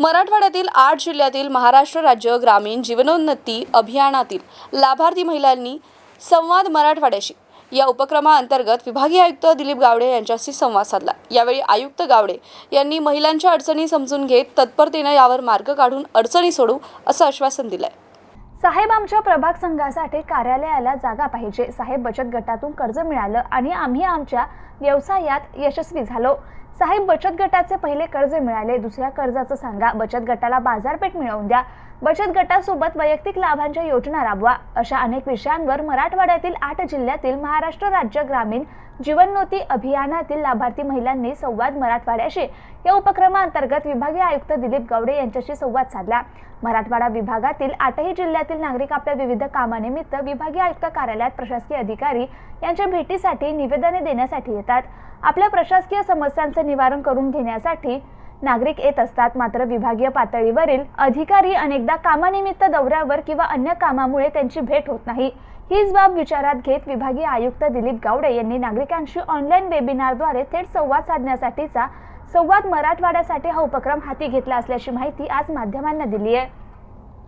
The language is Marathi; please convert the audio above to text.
मराठवाड्यातील आठ जिल्ह्यातील महाराष्ट्र राज्य ग्रामीण जीवनोन्नती अभियानातील लाभार्थी महिलांनी संवाद मराठवाड्याशी. या उपक्रमाअंतर्गत विभागीय आयुक्त दिलीप गावडे यांच्याशी संवाद साधला. यावेळी आयुक्त गावडे यांनी महिलांच्या अडचणी समजून घेत तत्परतेनं यावर मार्ग काढून अडचणी सोडू असं आश्वासन दिलं आहे साहेब आमच्या प्रभाग संघासाठी कार्यालयाला जागा पाहिजे. साहेब बचत गटातून कर्ज मिळालं आणि आम्ही आमच्या व्यवसायात यशस्वी झालो. साहेब बचत गटाचे पहिले कर्ज मिळाले. दुसऱ्या कर्जाचं सांगा. बचत गटाला बाजारपेठ मिळवून द्या. बचत गटासोबत वैयक्तिक लाभांच्या योजना राबवा. अशा अनेक विषयांवर मराठवाड्यातील आठ जिल्ह्यातील महाराष्ट्र राज्य ग्रामीण जीवनोती अभियानातील लाभार्थी महिलांनी संवाद मराठवाड्याशी. या उपक्रमाअंतर्गत विभागीय आयुक्त दिलीप गवडे यांच्याशी संवाद साधला. मराठवाडा विभागातील आठही जिल्ह्यातील नागरिक आपल्या विविध कामानिमित्त विभागीय आयुक्त कार्यालयात प्रशासकीय अधिकारी यांच्या भेटीसाठी निवेदने देण्यासाठी येतात. आपल्या प्रशासकीय समस्यांचे निवारण करून घेण्यासाठी नागरिक येत असतात मात्र विभागीय पातळीवरील अधिकारी अनेकदा कामानिमित्त दौऱ्यावर किंवा अन्य कामामुळे त्यांची भेट होत नाही. हीच बाब विचारात घेत विभागीय आयुक्त दिलीप गावडे यांनी नागरिकांशी ऑनलाईन वेबिनारद्वारे थेट संवाद साधण्यासाठीचा संवाद मराठवाड्यासाठी हा उपक्रम हाती घेतला असल्याची माहिती आज माध्यमांना दिली आहे.